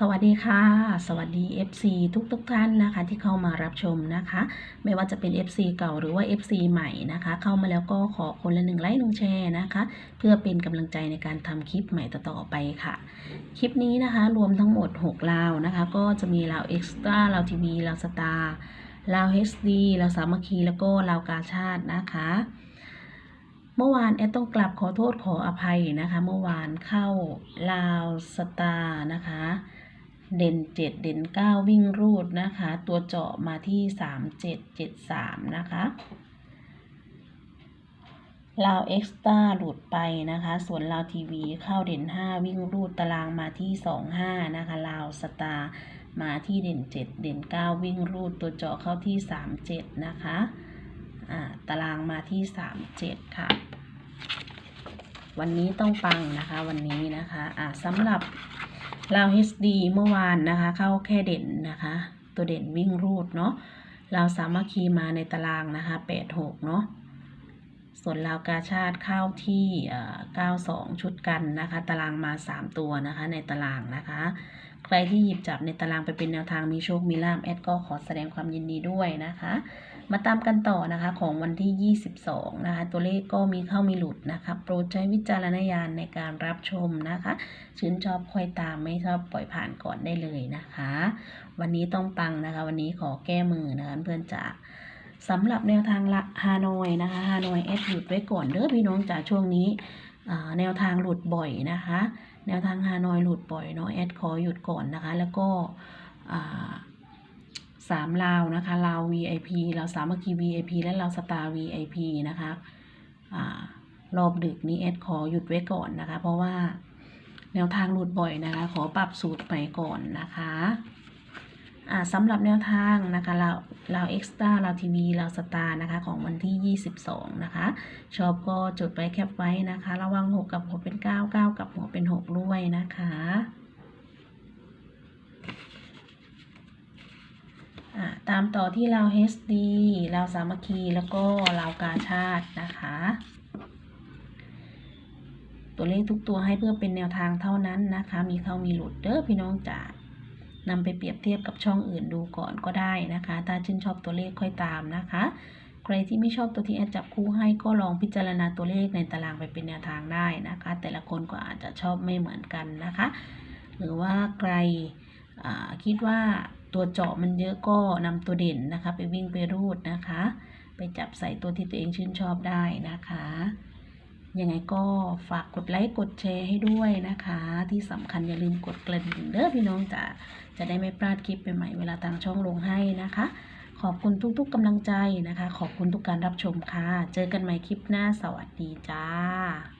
สวัสดีค่ะ สวัสดี FC ทุกทุกๆท่านนะคะ ที่เข้ามารับชมนะคะ ไม่ว่าจะเป็น FC เก่าหรือว่า FC ใหม่นะคะ เข้ามาแล้วก็ขอคนละหนึ่งไลค์หนึ่งแชร์นะคะ เพื่อเป็นกำลังใจในการทำคลิปใหม่ต่อๆไปค่ะ คลิปนี้นะคะ รวมทั้งหมด 6 ลาวนะคะ ก็จะมีลาวเอ็กซ์ตร้าลาวทีวีลาวสตาร์ลาว HD ลาวสามัคคีแล้วก็ลาวกาชาตินะคะเมื่อวานแอดต้องกลับขอโทษขออภัยนะคะ เมื่อวานเข้าลาวสตาร์นะคะ เด่นเจ็ดเด่นเก้าวิ่งรูดนะคะ ตัวเจาะมาที่สามเจ็ดเจ็ดสามนะคะลาวเอ็กซ์ตาหลุดไปนะคะ ส่วนลาวทีวีเข้าเด่นห้าวิ่งรูดตารางมาที่สองห้านะคะลาวสตาร์มาที่เด่นเจ็ดเด่นเก้าวิ่งรูดตัวเจาะเข้าที่สามเจ็ดนะคะอ่าตารางมาที่สามเจ็ดค่ะวันนี้ต้องปังนะคะวันนี้นะคะอ่าสำหรับ ลาว HD เมื่อวานนะคะ เข้าแค่เด่นนะคะ ตัวเด่นวิ่งรูดเนาะลาวสามัคคีมาในตารางนะคะ 86 เนาะส่วนลาวกาชาติเข้าที่เอ่อ92 ชุดกันนะคะ ตารางมา 3 ตัวนะคะ ในตารางนะคะ ใครที่หยิบจับในตารางไปเป็นแนวทางมีโชคมีลาภแอดก็ขอแสดงความยินดีด้วยนะคะ มาตามกันต่อนะคะของวันที่ 22 นะคะ ตัวเลขก็มีเข้ามีหลุดนะคะ โปรดใช้วิจารณญาณในการรับชมนะคะ ชื่นชอบค่อยตามไม่ชอบปล่อยผ่านก่อนได้เลยนะคะ วันนี้ต้องปังนะคะ วันนี้ขอแก้มือนะคะเพื่อนจ๋าสำหรับแนวทางละฮานอยนะคะฮานอยแอดหยุดไว้ก่อนเด้อพี่น้องจ๋าช่วงนี้แนวทางหลุดบ่อยนะคะ แนวทางฮานอยหลุดบ่อยเนาะแอดขอหยุดก่อนนะคะ แล้วก็อ่า สามลาวนะคะลาว VIP ลาวสามัคคี VIP และลาวสตาร์ VIP นะคะอรอบดึกนี้แอดขอหยุดไว้ก่อนนะคะ เพราะว่าแนวทางหลุดบ่อยนะคะ ขอปรับสูตรใหม่ก่อนนะคะสำหรับแนวทางนะคะเราเราเอ็กซ์ตร้าเราทีวีเราสตาร์นะคะของวันที่ 22 นะคะชอบก็จดไว้แคปไว้นะคะ ระวัง 6 กับหัวเป็น 9 9 กับหัวเป็น 6 ด้วยนะคะอ่า ตามต่อที่เรา HD เราสามัคคี แล้วก็เรากาชาตินะคะ ตัวเลขทุกตัวให้เพื่อเป็นแนวทางเท่านั้นนะคะ มีเข้ามีหลุดเด้อพี่น้องจ๋านำไปเปรียบเทียบกับช่องอื่นดูก่อนก็ได้นะคะ ถ้าชื่นชอบตัวเลขค่อยตามนะคะ ใครที่ไม่ชอบตัวที่แอดจับคู่ให้ก็ลองพิจารณาตัวเลขในตารางไปเป็นแนวทางได้นะคะ แต่ละคนก็อาจจะชอบไม่เหมือนกันนะคะ หรือว่าใคร คิดว่าตัวเจาะมันเยอะก็นำตัวเด่นนะคะ ไปวิ่งไปรูดนะคะ ไปจับใส่ตัวที่ตัวเองชื่นชอบได้นะคะยังไงก็ฝากกดไลค์กดแชร์ให้ด้วยนะคะ ที่สำคัญอย่าลืมกดกระดิ่งเด้อพี่น้องจะจะได้ไม่พลาดคลิปใหม่ๆเวลาทางช่องลงให้นะคะ ขอบคุณทุกๆกำลังใจนะคะ ขอบคุณทุกการรับชมค่ะ เจอกันใหม่คลิปหน้าสวัสดีจ้า